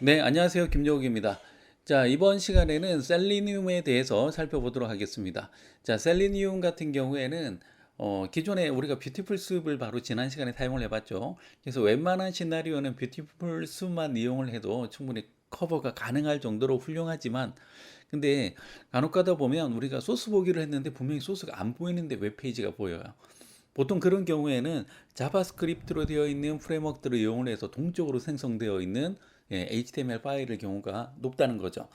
네, 안녕하세요. 김종욱입니다. 자, 이번 시간에는 셀리늄에 대해서 살펴보도록 하겠습니다. 자, 셀리늄 같은 경우에는 어, 기존에 우리가 뷰티풀 숲을 바로 지난 시간에 사용을 해봤죠. 그래서 웬만한 시나리오는 뷰티풀 숲만 이용을 해도 충분히 커버가 가능할 정도로 훌륭하지만 근데 간혹 가다 보면 우리가 소스 보기를 했는데 분명히 소스가 안 보이는데 웹페이지가 보여요. 보통 그런 경우에는 자바스크립트로 되어 있는 프레임워크들을 이용을 해서 동적으로 생성되어 있는 예, HTML 파일의 경우가 높다는 거죠.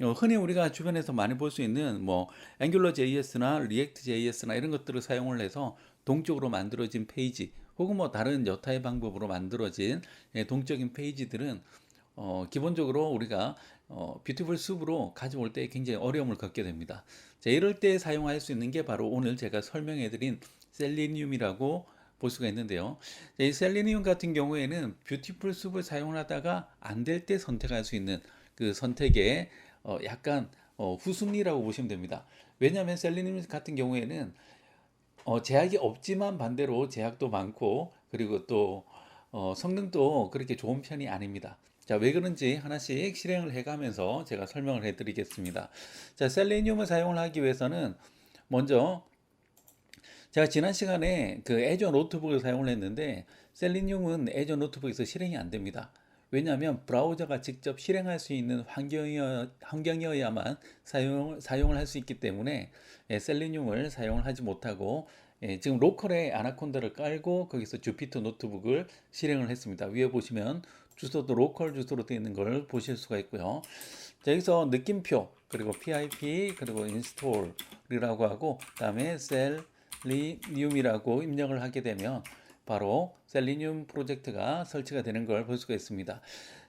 어, 흔히 우리가 주변에서 많이 볼 수 있는 뭐 Angular JS나 React JS나 이런 것들을 사용을 해서 동적으로 만들어진 페이지 혹은 뭐 다른 여타의 방법으로 만들어진 예, 동적인 페이지들은 어, 기본적으로 우리가 어, 뷰티풀 숲으로 가져올 때 굉장히 어려움을 겪게 됩니다. 자, 이럴 때 사용할 수 있는 게 바로 오늘 제가 설명해 드린 셀리늄이라고 볼 수가 있는데요. 이 셀리늄 같은 경우에는 뷰티풀 숲을 사용하다가 안 될 때 선택할 수 있는 그 선택의 어, 약간 어, 후순위라고 보시면 됩니다. 왜냐하면 셀리늄 같은 경우에는 어, 제약이 없지만 반대로 제약도 많고 그리고 또 어, 성능도 그렇게 좋은 편이 아닙니다. 자, 왜 그런지 하나씩 실행을 해가면서 제가 설명을 해드리겠습니다. 자, 셀레니움을 사용을 하기 위해서는 먼저 제가 지난 시간에 그 애저 노트북을 사용을 했는데 셀리늄은 애저 노트북에서 실행이 안 됩니다. 왜냐하면 브라우저가 직접 실행할 수 있는 환경이어, 환경이어야만 사용, 사용을 할 수 있기 때문에 예, 셀리늄을 사용을 하지 못하고 예, 지금 로컬에 아나콘다를 깔고 거기서 주피터 노트북을 실행을 했습니다. 위에 보시면 주소도 로컬 주소로 되어 있는 걸 보실 수가 있고요. 자, 여기서 느낌표 그리고 pip 그리고 인스톨이라고 하고 그다음에 셀 리늄이라고 입력을 하게 되면 바로 셀리늄 프로젝트가 설치가 되는 걸 볼 수가 있습니다.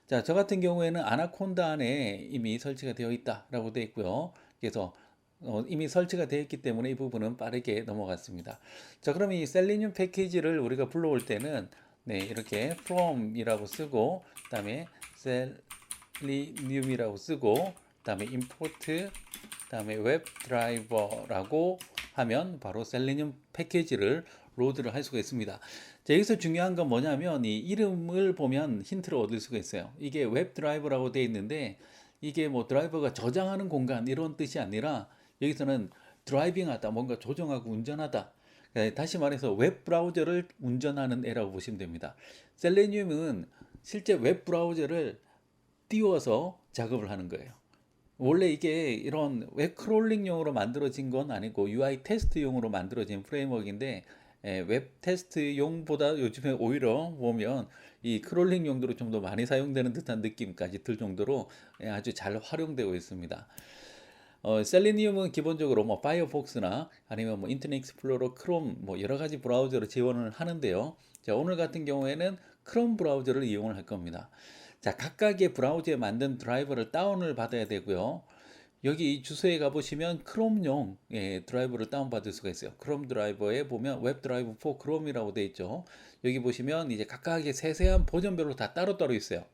자, 저 같은 경우에는 아나콘다 안에 이미 설치가 되어 있다라고 되어 있고요. 그래서 어, 이미 설치가 되어 있기 때문에 이 부분은 빠르게 넘어갔습니다. 자, 그럼 이 셀리늄 패키지를 우리가 불러올 때는 네, 이렇게 from이라고 쓰고 그다음에 셀리늄이라고 쓰고 그다음에 import 그다음에 웹 드라이버라고 하면 바로 셀리늄 패키지를 로드를 할 수가 있습니다. 자, 여기서 중요한 건 뭐냐면 이 이름을 보면 힌트를 얻을 수가 있어요. 이게 웹 드라이버라고 되어 있는데 이게 뭐 드라이버가 저장하는 공간 이런 뜻이 아니라 여기서는 드라이빙하다 뭔가 조정하고 운전하다 네, 다시 말해서 웹 브라우저를 운전하는 애라고 보시면 됩니다. 셀레늄은 실제 웹 브라우저를 띄워서 작업을 하는 거예요. 원래 이게 이런 웹 크롤링용으로 만들어진 건 아니고 UI 테스트용으로 만들어진 프레임워크인데 예, 웹 테스트용보다 요즘에 오히려 보면 이 크롤링 용도로 좀 더 많이 사용되는 듯한 느낌까지 들 정도로 예, 아주 잘 활용되고 있습니다. 어, 셀리니움은 기본적으로 뭐 파이어폭스나 아니면 뭐 인터넷 익스플로러, 크롬 뭐 여러 가지 브라우저로 지원을 하는데요. 자, 오늘 같은 경우에는 크롬 브라우저를 이용을 할 겁니다. 자, 각각의 브라우저에 만든 드라이버를 다운을 받아야 되고요. 여기 주소에 가보시면 크롬용 예, 드라이버를 다운받을 수가 있어요. 크롬 드라이버에 보면 웹 드라이브 4 크롬이라고 되어 있죠. 여기 보시면 이제 각각의 세세한 버전별로 다 따로따로 있어요.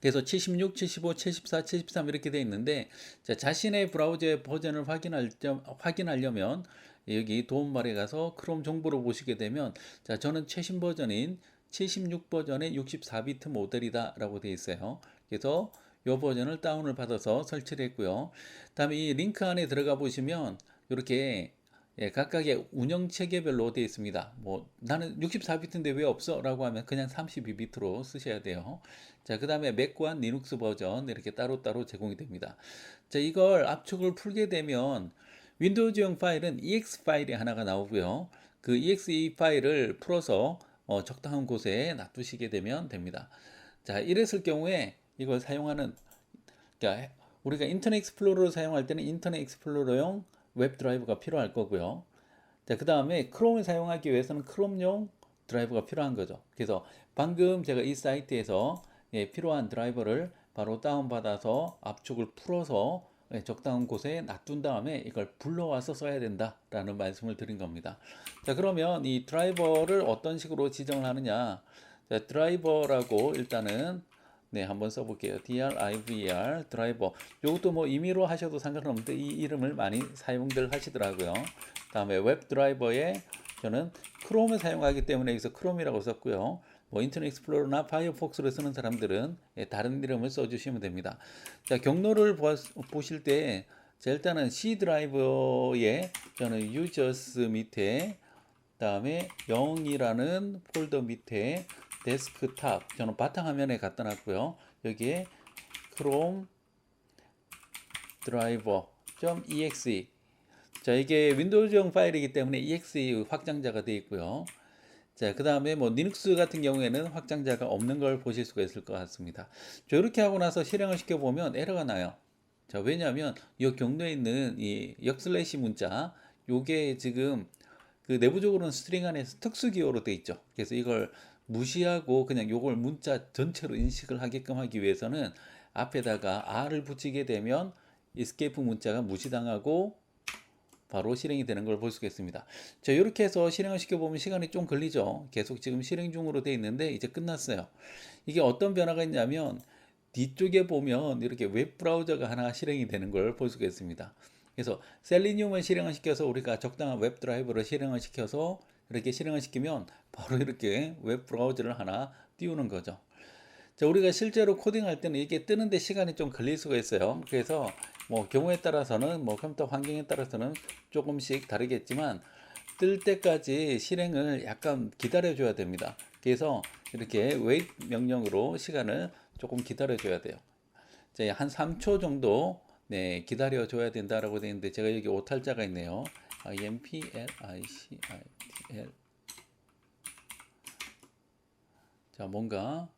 그래서 76, 75, 74, 73 이렇게 되어 있는데 자, 자신의 브라우저의 버전을 확인할 확인하려면 여기 도움말에 가서 크롬 정보를 보시게 되면 자, 저는 최신 버전인 76 버전의 64비트 모델이다 라고 되어 있어요. 그래서 이 버전을 다운을 받아서 설치를 했고요. 다음에 이 링크 안에 들어가 보시면 이렇게 예, 각각의 운영 체계별로 되어 있습니다. 뭐 나는 64비트인데 왜 없어? 라고 하면 그냥 32비트로 쓰셔야 돼요. 자, 그 다음에 맥과 리눅스 버전 이렇게 따로따로 제공이 됩니다. 자, 이걸 압축을 풀게 되면 윈도우즈용 파일은 ex 파일이 하나가 나오고요. 그 exe 파일을 풀어서 어, 적당한 곳에 놔두시게 되면 됩니다. 자, 이랬을 경우에 이걸 사용하는 그러니까 우리가 인터넷 익스플로러를 사용할 때는 인터넷 익스플로러용 웹 드라이브가 필요할 거고요. 자, 그 다음에 크롬을 사용하기 위해서는 크롬용 드라이브가 필요한 거죠. 그래서 방금 제가 이 사이트에서 예, 필요한 드라이버를 바로 다운받아서 압축을 풀어서 예, 적당한 곳에 놔둔 다음에 이걸 불러와서 써야 된다라는 말씀을 드린 겁니다. 자, 그러면 이 드라이버를 어떤 식으로 지정을 하느냐. 자, 드라이버라고 일단은 네, 한번 써볼게요. driver 드라이버. 이것도 뭐 임의로 하셔도 상관없는데 이 이름을 많이 사용들 하시더라고요. 다음에 웹 드라이버에 저는 크롬을 사용하기 때문에 여기서 크롬이라고 썼고요. 뭐 인터넷 익스플로러나 파이어폭스를 쓰는 사람들은 예, 다른 이름을 써주시면 됩니다. 자 경로를 보, 보실 때 자, 일단은 C 드라이버에 저는 users 밑에 그다음에 0이라는 폴더 밑에 데스크탑 저는 바탕화면에 갖다 놨고요. 여기에 chrome driver.exe 자 이게 윈도우용 파일이기 때문에 exe 확장자가 되어 있고요. 자, 그 다음에 뭐 리눅스 같은 경우에는 확장자가 없는 걸 보실 수가 있을 것 같습니다. 자, 이렇게 하고 나서 실행을 시켜보면 에러가 나요. 자, 왜냐하면 이 경로에 있는 이 역슬래시 문자, 요게 지금 그 내부적으로는 스트링 안에서 특수 기호로 되어 있죠. 그래서 이걸 무시하고 그냥 요걸 문자 전체로 인식을 하게끔 하기 위해서는 앞에다가 R을 붙이게 되면 escape 문자가 무시당하고 바로 실행이 되는 걸 볼 수가 있습니다. 자, 이렇게 해서 실행을 시켜보면 시간이 좀 걸리죠. 계속 지금 실행 중으로 되어 있는데 이제 끝났어요. 이게 어떤 변화가 있냐면 뒤쪽에 보면 이렇게 웹 브라우저가 하나 실행이 되는 걸 볼 수가 있습니다. 그래서 셀리늄을 실행을 시켜서 우리가 적당한 웹 드라이브를 실행을 시켜서 이렇게 실행을 시키면 바로 이렇게 웹 브라우저를 하나 띄우는 거죠. 자, 우리가 실제로 코딩할 때는 이게 뜨는데 시간이 좀 걸릴 수가 있어요. 그래서 뭐 경우에 따라서는 뭐 컴퓨터 환경에 따라서는 조금씩 다르겠지만 뜰 때까지 실행을 약간 기다려 줘야 됩니다. 그래서 이렇게 wait 명령으로 시간을 조금 기다려 줘야 돼요. 자, 한 3초 정도 네, 기다려 줘야 된다라고 되어 있는데 제가 여기 오탈자가 있네요. impl icitl 자, 뭔가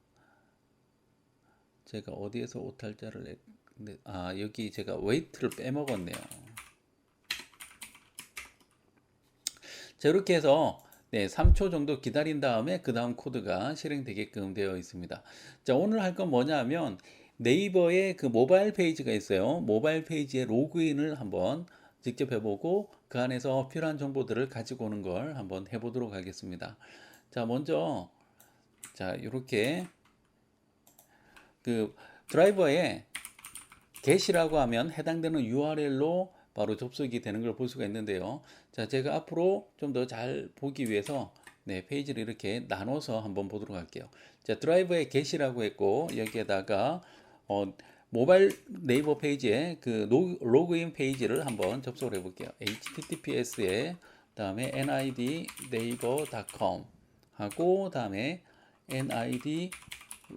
제가 어디에서 오탈자를 냈, 네, 아 여기 제가 웨이트를 빼먹었네요. 자 이렇게 해서 네, 3초 정도 기다린 다음에 그 다음 코드가 실행되게끔 되어 있습니다. 자 오늘 할 건 뭐냐면 네이버에 그 모바일 페이지가 있어요. 모바일 페이지에 로그인을 한번 직접 해보고 그 안에서 필요한 정보들을 가지고 오는 걸 한번 해보도록 하겠습니다. 자 먼저 자 이렇게 그 드라이버에 get이라고 하면 해당되는 URL로 바로 접속이 되는 걸 볼 수가 있는데요. 자, 제가 앞으로 좀 더 잘 보기 위해서 네, 페이지를 이렇게 나눠서 한번 보도록 할게요. 자, 드라이버에 get이라고 했고 여기에다가 어, 모바일 네이버 페이지에 그 로그, 인 페이지를 한번 접속을 해 볼게요. https에 다음에 nid naver.com 하고 다음에 nid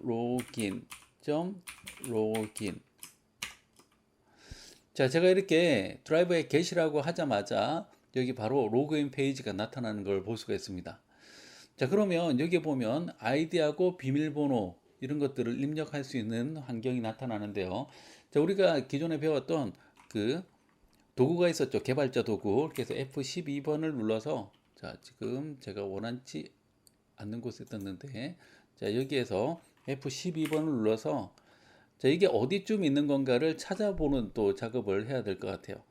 login 점 login 자, 제가 이렇게 드라이버에 get이라고 하자마자 여기 바로 로그인 페이지가 나타나는 걸 볼 수가 있습니다. 자, 그러면 여기 보면 아이디하고 비밀번호 이런 것들을 입력할 수 있는 환경이 나타나는데요. 자, 우리가 기존에 배웠던 그 도구가 있었죠. 개발자 도구. 그래서 F12번을 눌러서 자, 지금 제가 원하지 않는 곳에 떴는데 자, 여기에서 F12번을 눌러서 자, 이게 어디쯤 있는 건가를 찾아보는 또 작업을 해야 될 것 같아요.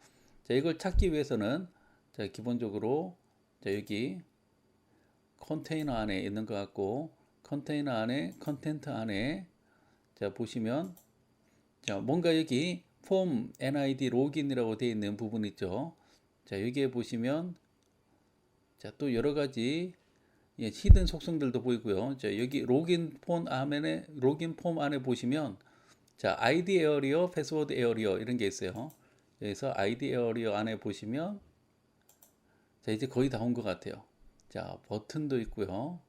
자, 이걸 찾기 위해서는 자, 기본적으로 자, 여기 컨테이너 안에 있는 것 같고 컨테이너 안에 컨텐트 안에 자, 보시면 자, 뭔가 여기 폼 NID 로그인이라고 되어 있는 부분 있죠. 자, 여기에 보시면 자, 또 여러 가지 예, 히든 속성들도 보이고요. 자, 여기 로그인 폼 안에 로그인 폼 안에 보시면 자, 아이디 에어리어, 패스워드 에어리어 이런 게 있어요. 여기서 아이디 에어리어 안에 보시면 자, 이제 거의 다 온 것 같아요. 자, 버튼도 있고요.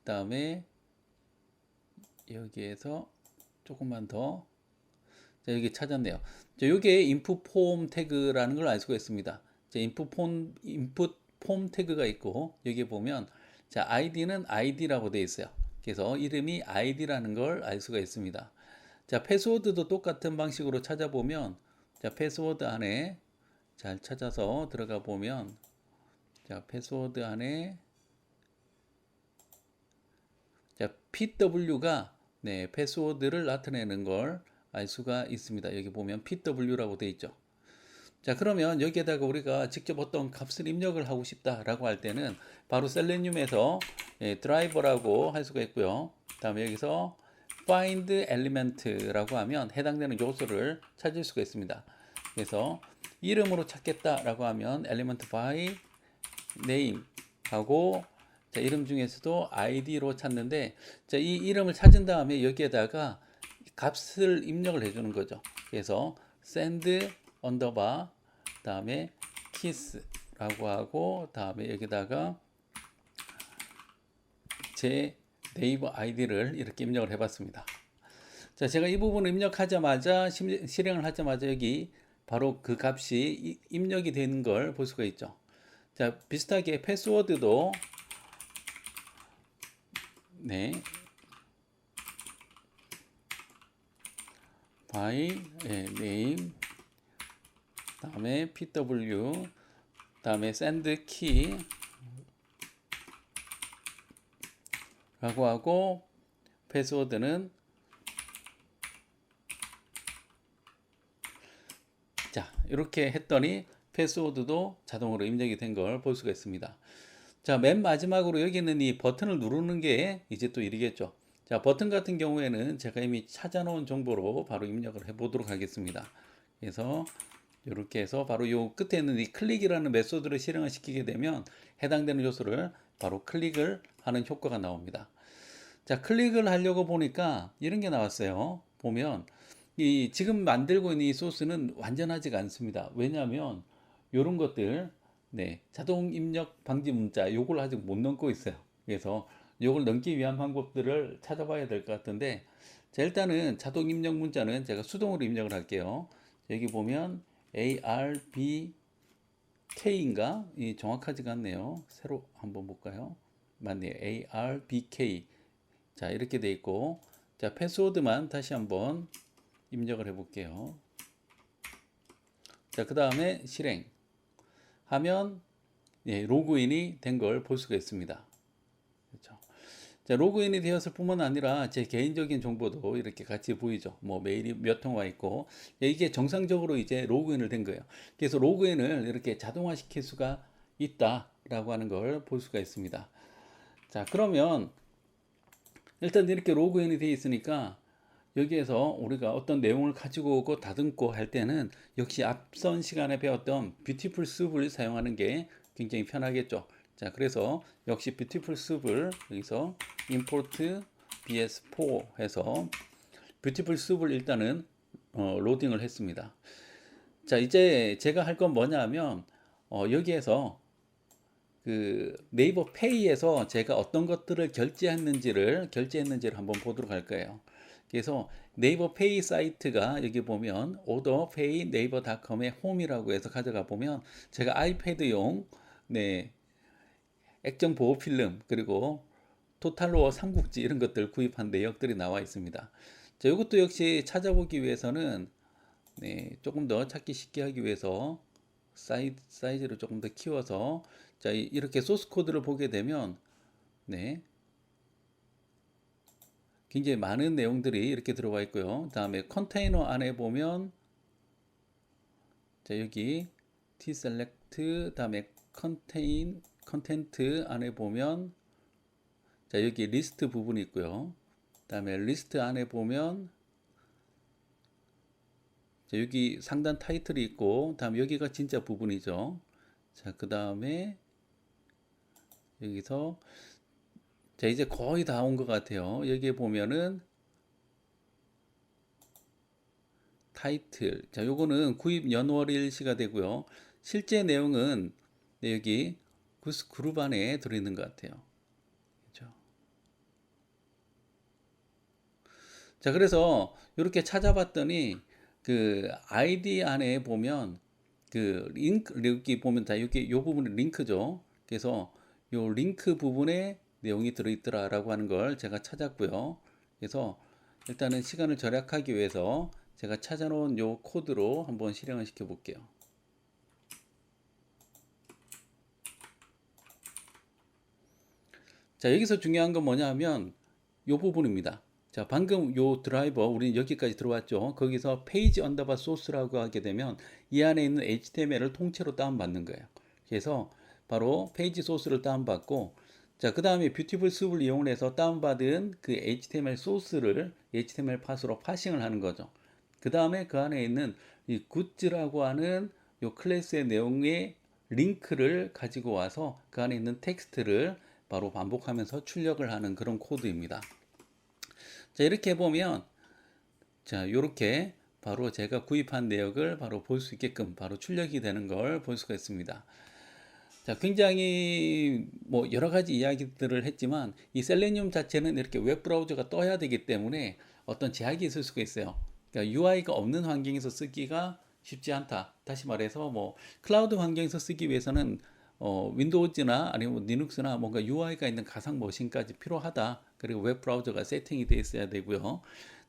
그다음에 여기에서 조금만 더 자, 여기 찾았네요. 자, 요게 인풋 폼 태그라는 걸 알 수가 있습니다. 자, 인풋 폼 인풋 폼 태그가 있고 여기 보면 자, 아이디는 아이디라고 되어 있어요. 그래서 이름이 아이디라는 걸 알 수가 있습니다. 자, 패스워드도 똑같은 방식으로 찾아보면 자, 패스워드 안에 잘 찾아서 들어가 보면 자, 패스워드 안에 자, PW가 네, 패스워드를 나타내는 걸 알 수가 있습니다. 여기 보면 PW라고 되어 있죠. 자, 그러면 여기에다가 우리가 직접 어떤 값을 입력을 하고 싶다라고 할 때는 바로 셀레늄에서 예, 드라이버라고 할 수가 있고요. 다음에 여기서 find element라고 하면 해당되는 요소를 찾을 수가 있습니다. 그래서 이름으로 찾겠다라고 하면 element by name 하고 자, 이름 중에서도 id로 찾는데 자, 이 이름을 찾은 다음에 여기에다가 값을 입력을 해주는 거죠. 그래서 send 언더바 다음에 kiss라고 하고 다음에 여기다가 제 네이버 아이디를 이렇게 입력을 해봤습니다. 자, 제가 이 부분을 입력하자마자 심- 실행을 하자마자 여기 바로 그 값이 이- 입력이 되는 걸 볼 수가 있죠. 자, 비슷하게 패스워드도 네. by 예, name 다음에 pw 다음에 send key 라고 하고 패스워드는 자 이렇게 했더니 패스워드도 자동으로 입력이 된 걸 볼 수가 있습니다. 자, 맨 마지막으로 여기 있는 이 버튼을 누르는 게 이제 또 일이겠죠. 자, 버튼 같은 경우에는 제가 이미 찾아 놓은 정보로 바로 입력을 해 보도록 하겠습니다. 그래서 이렇게 해서 바로 요 끝에 있는 이 클릭이라는 메소드를 실행을 시키게 되면 해당되는 요소를 바로 클릭을 하는 효과가 나옵니다. 자, 클릭을 하려고 보니까 이런 게 나왔어요. 보면 이 지금 만들고 있는 이 소스는 완전하지가 않습니다. 왜냐하면 이런 것들 네, 자동 입력 방지 문자 요걸 아직 못 넣고 있어요. 그래서 요걸 넣기 위한 방법들을 찾아봐야 될 것 같은데 자, 일단은 자동 입력 문자는 제가 수동으로 입력을 할게요. 여기 보면 ARBK인가? 이 정확하지가 않네요. 새로 한번 볼까요? 맞네요. ARBK. 자, 이렇게 돼 있고 자, 패스워드만 다시 한번 입력을 해 볼게요. 자, 그 다음에 실행. 하면 예, 로그인이 된 걸 볼 수가 있습니다. 자, 로그인이 되었을 뿐만 아니라 제 개인적인 정보도 이렇게 같이 보이죠. 뭐 메일이 몇 통 와 있고 예, 이게 정상적으로 이제 로그인을 된 거예요. 그래서 로그인을 이렇게 자동화 시킬 수가 있다라고 하는 걸 볼 수가 있습니다. 자, 그러면 일단 이렇게 로그인이 되어 있으니까 여기에서 우리가 어떤 내용을 가지고 오고 다듬고 할 때는 역시 앞선 시간에 배웠던 뷰티풀 숲을 사용하는 게 굉장히 편하겠죠. 자, 그래서 역시 뷰티풀 숲을 여기서 import bs4 해서 뷰티풀 숲을 일단은 어, 로딩을 했습니다. 자, 이제 제가 할 건 뭐냐면 어, 여기에서 그 네이버 페이에서 제가 어떤 것들을 결제했는지를 결제했는지를 한번 보도록 할 거예요. 그래서 네이버 페이 사이트가 여기 보면 오더 페이 네이버 닷컴의 홈이라고 해서 가져가 보면 제가 아이패드용 네 액정 보호 필름 그리고 토탈로어 삼국지 이런 것들 구입한 내역들이 나와 있습니다. 자, 이것도 역시 찾아보기 위해서는 네, 조금 더 찾기 쉽게 하기 위해서 사이, 사이즈를 조금 더 키워서 자, 이- 이렇게 소스 코드를 보게 되면 네, 굉장히 많은 내용들이 이렇게 들어와 있고요. 다음에 컨테이너 안에 보면 자 여기 t select 다음에 contain 컨텐트 안에 보면 자 여기 리스트 부분이 있고요. 다음에 리스트 안에 보면 자 여기 상단 타이틀이 있고 다음 여기가 진짜 부분이죠. 자 그 다음에 여기서 자, 이제 거의 다 온 것 같아요. 여기에 보면은 타이틀. 자, 요거는 구입 연월 일시가 되고요. 실제 내용은 네, 여기 구스 그룹 안에 들어있는 것 같아요. 그렇죠? 자, 그래서 이렇게 찾아봤더니 그 아이디 안에 보면 그 링크 여기 보면 다 여기 요 부분이 링크죠. 그래서 요 링크 부분에 내용이 들어있더라라고 하는 걸 제가 찾았고요. 그래서 일단은 시간을 절약하기 위해서 제가 찾아놓은 요 코드로 한번 실행을 시켜 볼게요. 자, 여기서 중요한 건 뭐냐 하면 요 부분입니다. 자, 방금 요 드라이버 우리는 여기까지 들어왔죠. 거기서 페이지 언더바 소스라고 하게 되면 이 안에 있는 HTML을 통째로 다운받는 거예요. 그래서 바로 페이지 소스를 다운받고 자, 그 다음에 뷰티풀 숲을 이용해서 다운받은 그 HTML 소스를 HTML 팟으로 파싱을 하는 거죠. 그 다음에 그 안에 있는 이 굿즈라고 하는 요 클래스의 내용의 링크를 가지고 와서 그 안에 있는 텍스트를 바로 반복하면서 출력을 하는 그런 코드입니다. 자, 이렇게 보면 자, 요렇게 바로 제가 구입한 내역을 바로 볼 수 있게끔 바로 출력이 되는 걸 볼 수가 있습니다. 자, 굉장히 뭐 여러 가지 이야기들을 했지만 이 셀레니움 자체는 이렇게 웹 브라우저가 떠야 되기 때문에 어떤 제약이 있을 수가 있어요. 그러니까 UI가 없는 환경에서 쓰기가 쉽지 않다. 다시 말해서 뭐 클라우드 환경에서 쓰기 위해서는 어, 윈도우즈나 아니면 뭐 리눅스나 뭔가 UI가 있는 가상 머신까지 필요하다. 그리고 웹 브라우저가 세팅이 돼 있어야 되고요.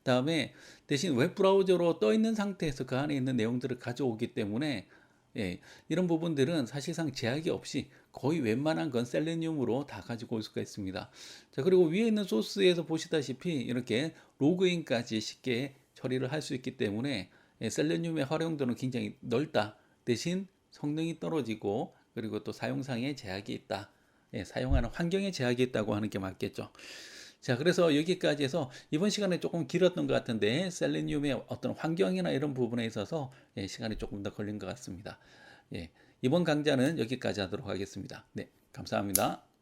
다음에 대신 웹 브라우저로 떠 있는 상태에서 그 안에 있는 내용들을 가져오기 때문에 예, 이런 부분들은 사실상 제약이 없이 거의 웬만한 건 셀레니움으로 다 가지고 올 수가 있습니다. 자, 그리고 위에 있는 소스에서 보시다시피 이렇게 로그인까지 쉽게 처리를 할 수 있기 때문에 예, 셀레니움의 활용도는 굉장히 넓다. 대신 성능이 떨어지고 그리고 또 사용상의 제약이 있다. 예, 사용하는 환경에 제약이 있다고 하는 게 맞겠죠. 자, 그래서 여기까지 해서 이번 시간에 조금 길었던 것 같은데 셀레니움의 어떤 환경이나 이런 부분에 있어서 예, 시간이 조금 더 걸린 것 같습니다. 예, 이번 강좌는 여기까지 하도록 하겠습니다. 네, 감사합니다.